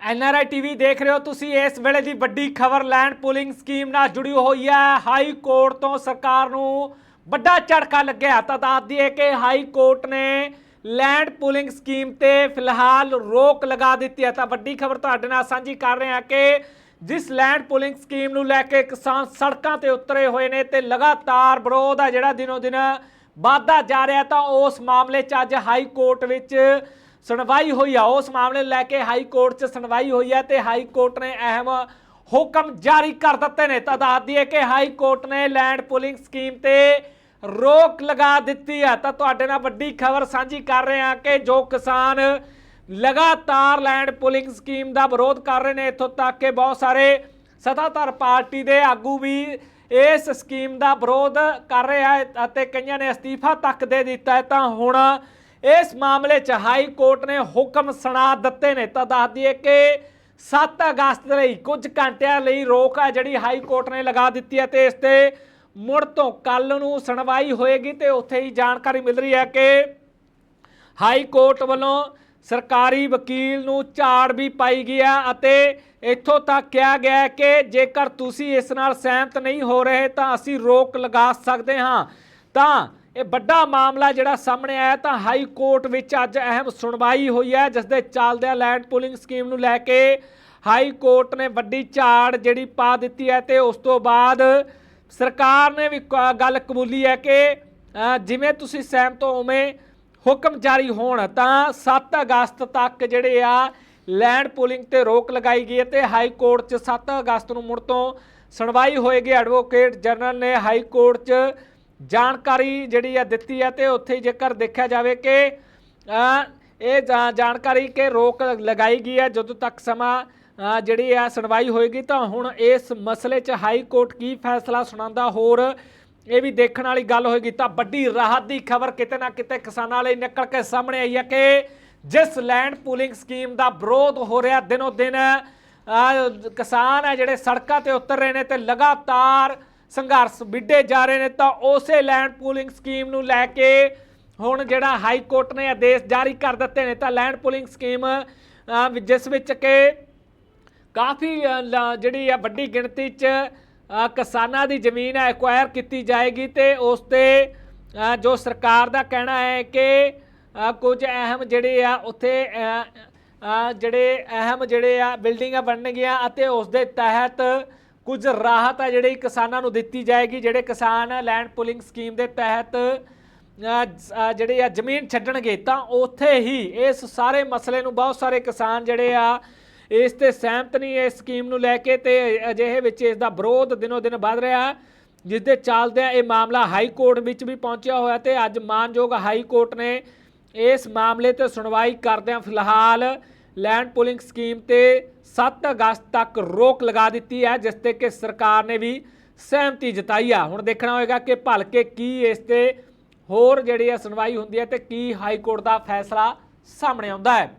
NRI TV ਦੇਖ ਰਹੇ ਹੋ ਤੁਸੀਂ, ਇਸ ਵੇਲੇ ਦੀ ਵੱਡੀ ਖਬਰ ਲੈਂਡ ਪੂਲਿੰਗ ਸਕੀਮ ਨਾਲ ਜੁੜੀ ਹੋਈ ਹੈ। ਹਾਈ ਕੋਰਟ ਤੋਂ ਸਰਕਾਰ ਨੂੰ ਵੱਡਾ ਝਟਕਾ ਲੱਗਿਆ। ਤਾਂ ਦੱਸ ਦਈਏ ਕਿ ਹਾਈ ਕੋਰਟ ਨੇ ਲੈਂਡ ਪੂਲਿੰਗ ਸਕੀਮ ਤੇ ਫਿਲਹਾਲ ਰੋਕ ਲਗਾ ਦਿੱਤੀ ਹੈ। ਤਾਂ ਵੱਡੀ ਖਬਰ ਤੁਹਾਡੇ ਨਾਲ ਸਾਂਝੀ ਕਰ ਰਹੇ ਹਾਂ ਕਿ ਜਿਸ ਲੈਂਡ ਪੂਲਿੰਗ ਸਕੀਮ ਨੂੰ ਲੈ ਕੇ ਕਿਸਾਨ ਸੜਕਾਂ ਤੇ ਉਤਰੇ ਹੋਏ ਨੇ ਤੇ ਲਗਾਤਾਰ ਵਿਰੋਧ ਆ ਜਿਹੜਾ ਦਿਨੋ ਦਿਨ ਵਾਧਾ ਜਾ ਰਿਹਾ, ਤਾਂ ਉਸ ਮਾਮਲੇ 'ਚ ਅੱਜ ਹਾਈ ਕੋਰਟ ਵਿੱਚ ਸੁਣਵਾਈ ਹੋਈ ਆ। ਉਸ ਮਾਮਲੇ ਨੂੰ ਲੈ ਕੇ ਹਾਈ ਕੋਰਟ 'ਚ ਸੁਣਵਾਈ ਹੋਈ ਹੈ ਤੇ ਹਾਈ ਕੋਰਟ ਨੇ ਅਹਿਮ ਹੁਕਮ ਜਾਰੀ ਕਰ ਦਿੱਤੇ ਨੇ। ਤਾਂ ਦੱਸ ਦਈਏ ਕਿ ਹਾਈ ਕੋਰਟ ਨੇ ਲੈਂਡ ਪੂਲਿੰਗ ਸਕੀਮ ਤੇ ਰੋਕ ਲਗਾ ਦਿੱਤੀ ਹੈ ਤਾਂ ਤੁਹਾਡੇ ਨਾਲ ਵੱਡੀ ਖਬਰ ਸਾਂਝੀ ਕਰ ਰਹੇ ਹਾਂ ਕਿ ਜੋ ਕਿਸਾਨ ਲਗਾਤਾਰ ਲੈਂਡ ਪੂਲਿੰਗ ਸਕੀਮ ਦਾ ਵਿਰੋਧ ਕਰ ਰਹੇ ਨੇ, ਇੱਥੋਂ ਤੱਕ ਕਿ ਬਹੁਤ ਸਾਰੇ ਸੱਤਾਧਾਰ ਪਾਰਟੀ ਦੇ ਆਗੂ ਵੀ ਇਸ ਸਕੀਮ ਦਾ ਵਿਰੋਧ ਕਰ ਰਹੇ ਆ ਅਤੇ ਕਈਆਂ ਨੇ ਅਸਤੀਫਾ ਤੱਕ ਦੇ ਦਿੱਤਾ ਹੈ। ਤਾਂ ਹੁਣ ਇਸ ਮਾਮਲੇ 'ਚ ਹਾਈ ਕੋਰਟ ਨੇ ਹੁਕਮ ਸੁਣਾ ਦਿੱਤੇ ਨੇ। ਤਾਂ ਦੱਸ ਦਈਏ ਕਿ 7 ਅਗਸਤ ਲਈ ਕੁਝ ਘੰਟਿਆਂ ਲਈ ਰੋਕ ਹੈ ਜਿਹੜੀ ਹਾਈ ਕੋਰਟ ਨੇ ਲਗਾ ਦਿੱਤੀ ਹੈ ਤੇ ਇਸ ਤੇ ਮੁੜ ਤੋਂ ਕੱਲ ਨੂੰ ਸੁਣਵਾਈ ਹੋਏਗੀ ਤੇ ਉੱਥੇ ਹੀ ਜਾਣਕਾਰੀ ਮਿਲ ਰਹੀ ਹੈ ਕਿ ਹਾਈ ਕੋਰਟ ਵੱਲੋਂ ਸਰਕਾਰੀ ਵਕੀਲ ਨੂੰ ਝਾੜ ਵੀ ਪਾਈ ਗਈ ਹੈ ਅਤੇ ਇੱਥੋਂ ਤੱਕ ਕਿਹਾ ਗਿਆ ਕਿ ਜੇਕਰ ਤੁਸੀਂ ਇਸ ਨਾਲ ਸਹਿਮਤ ਨਹੀਂ ਹੋ ਰਹੇ ਤਾਂ ਅਸੀਂ ਰੋਕ ਲਗਾ ਸਕਦੇ ਹਾਂ। ਤਾਂ ਇਹ ਵੱਡਾ ਮਾਮਲਾ ਜਿਹੜਾ ਸਾਹਮਣੇ ਆਇਆ ਤਾਂ ਹਾਈ ਕੋਰਟ ਵਿੱਚ ਅੱਜ ਅਹਿਮ ਸੁਣਵਾਈ ਹੋਈ ਹੈ ਜਿਸ ਦੇ ਚੱਲਦਿਆਂ ਲੈਂਡ ਪੂਲਿੰਗ ਸਕੀਮ ਨੂੰ ਲੈ ਕੇ ਹਾਈ ਕੋਰਟ ਨੇ ਵੱਡੀ ਝਾੜ ਜਿਹੜੀ ਪਾ ਦਿੱਤੀ ਹੈ ਤੇ ਉਸ ਤੋਂ ਬਾਅਦ ਸਰਕਾਰ ਨੇ ਵੀ ਕ- ਗੱਲ ਕਬੂਲੀ ਹੈ ਕਿ ਜਿਵੇਂ ਤੁਸੀਂ ਸਹਿਮਤ ਹੋ ਉਵੇਂ ਹੁਕਮ ਜਾਰੀ ਹੋਣ ਤਾਂ 7 ਅਗਸਤ ਤੱਕ ਜਿਹੜੇ ਆ ਲੈਂਡ ਪੂਲਿੰਗ ਤੇ ਰੋਕ ਲਗਾਈ ਗਈ ਹੈ ਤੇ ਹਾਈ ਕੋਰਟ 'ਚ 7 ਅਗਸਤ ਨੂੰ ਮੁੜ ਤੋਂ ਸੁਣਵਾਈ ਹੋਏਗੀ। ਐਡਵੋਕੇਟ ਜਨਰਲ ਨੇ ਹਾਈ ਕੋਰਟ 'ਚ ਜਾਣਕਾਰੀ ਜਿਹੜੀ ਆ ਦਿੱਤੀ ਹੈ ਤੇ ਉੱਥੇ ਜੇਕਰ ਦੇਖਿਆ ਜਾਵੇ ਕਿ ਇਹ ਜਾ- ਜਾਣਕਾਰੀ ਕਿ ਰੋਕ ਲਗਾਈ ਗਈ ਹੈ ਜਦੋਂ ਤੱਕ ਸਮਾਂ ਜਿਹੜੀ ਆ ਸੁਣਵਾਈ ਹੋਏਗੀ ਤਾਂ ਹੁਣ ਇਸ ਮਸਲੇ 'ਚ ਹਾਈ ਕੋਰਟ ਕੀ ਫੈਸਲਾ ਸੁਣਾਉਂਦਾ ਹੋਰ ਇਹ ਵੀ ਦੇਖਣ ਵਾਲੀ ਗੱਲ ਹੋਏਗੀ। ਤਾਂ ਵੱਡੀ ਰਾਹਤ ਦੀ ਖਬਰ ਕਿਤੇ ਨਾ ਕਿਤੇ ਕਿਸਾਨਾਂ ਲਈ ਨਿਕਲ ਕੇ ਸਾਹਮਣੇ ਆਈ ਹੈ ਕਿ ਜਿਸ ਲੈਂਡ ਪੂਲਿੰਗ ਸਕੀਮ ਦਾ ਵਿਰੋਧ ਹੋ ਰਿਹਾ ਦਿਨੋ ਦਿਨ ਕਿਸਾਨ ਹੈ ਜਿਹੜੇ ਸੜਕਾਂ ਤੇ ਉਤਰ ਰਹੇ ਨੇ ਤੇ ਲਗਾਤਾਰ ਸੰਘਰਸ਼ ਵਿੱਢੇ ਜਾ ਰਹੇ ਨੇ ਤਾਂ ਉਸੇ ਲੈਂਡ ਪੂਲਿੰਗ ਸਕੀਮ ਨੂੰ ਲੈ ਕੇ ਹੁਣ ਜਿਹੜਾ ਹਾਈ ਕੋਰਟ ਨੇ ਆਦੇਸ਼ ਜਾਰੀ ਕਰ ਦਿੱਤੇ ਨੇ ਤਾਂ ਲੈਂਡ ਪੂਲਿੰਗ ਸਕੀਮ ਜਿਸ ਵਿੱਚ ਕਿ ਕਾਫੀ ਲ- ਜਿਹੜੀ ਆ ਵੱਡੀ ਗਿਣਤੀ 'ਚ ਕਿਸਾਨਾਂ ਦੀ ਜ਼ਮੀਨ ਐਕਵਾਇਰ ਕੀਤੀ ਜਾਏਗੀ ਤੇ ਉਸ ਤੇ ਜੋ ਸਰਕਾਰ ਦਾ ਕਹਿਣਾ ਹੈ ਕਿ ਕੁਝ ਅਹਿਮ ਜਿਹੜੇ ਆ ਉੱਥੇ ਜਿਹੜੇ ਅਹਿਮ ਜਿਹੜੇ ਆ ਬਿਲਡਿੰਗਾਂ ਬਣਨਗੀਆਂ ਅਤੇ ਉਸ ਦੇ ਤਹਿਤ ਕੁਝ ਰਾਹਤ ਹੈ ਜਿਹੜੀ ਕਿਸਾਨਾਂ ਨੂੰ ਦਿੱਤੀ ਜਾਏਗੀ, ਜਿਹੜੇ ਕਿਸਾਨ ਲੈਂਡ ਪੁਲਿੰਗ ਸਕੀਮ ਦੇ ਤਹਿਤ ਜਿਹੜੇ ਆ ਜ਼ਮੀਨ ਛੱਡਣਗੇ, ਤਾਂ ਉੱਥੇ ਹੀ ਇਸ ਸਾਰੇ ਮਸਲੇ ਨੂੰ ਬਹੁਤ ਸਾਰੇ ਕਿਸਾਨ ਜਿਹੜੇ ਆ, ਇਸ ਤੇ ਸਹਿਮਤ ਨਹੀਂ, ਇਸ ਸਕੀਮ ਨੂੰ ਲੈ ਕੇ ਤੇ ਅਜਿਹੇ ਵਿੱਚ ਇਸ ਦਾ ਵਿਰੋਧ ਦਿਨੋ ਦਿਨ ਵੱਧ ਰਿਹਾ ਜਿਸ ਦੇ ਚੱਲਦਿਆਂ ਇਹ ਮਾਮਲਾ ਹਾਈ ਕੋਰਟ ਵਿੱਚ ਵੀ ਪਹੁੰਚਿਆ ਹੋਇਆ ਤੇ ਅੱਜ ਮਾਨਯੋਗ ਹਾਈ ਕੋਰਟ ਨੇ ਇਸ ਮਾਮਲੇ ਤੇ ਸੁਣਵਾਈ ਕਰਦਿਆਂ ਫਿਲਹਾਲ ਲੈਂਡ ਪੁਲਿੰਗ ਸਕੀਮ ਤੇ 7 ਅਗਸਤ ਤੱਕ ਰੋਕ ਲਗਾ ਦਿੱਤੀ ਹੈ, ਜਿਸ ਤੇ ਕਿ ਸਰਕਾਰ ਨੇ ਵੀ ਸਹਿਮਤੀ ਜਤਾਈ ਆ। ਹੁਣ ਦੇਖਣਾ ਹੋਏਗਾ ਕਿ ਭਲਕੇ ਕੀ ਇਸ ਤੇ ਹੋਰ ਜਿਹੜੀ ਹੈ ਸੁਣਵਾਈ ਹੁੰਦੀ ਹੈ ਤੇ ਕੀ ਹਾਈ ਕੋਰਟ ਦਾ ਫੈਸਲਾ ਸਾਹਮਣੇ ਆਉਂਦਾ ਹੈ।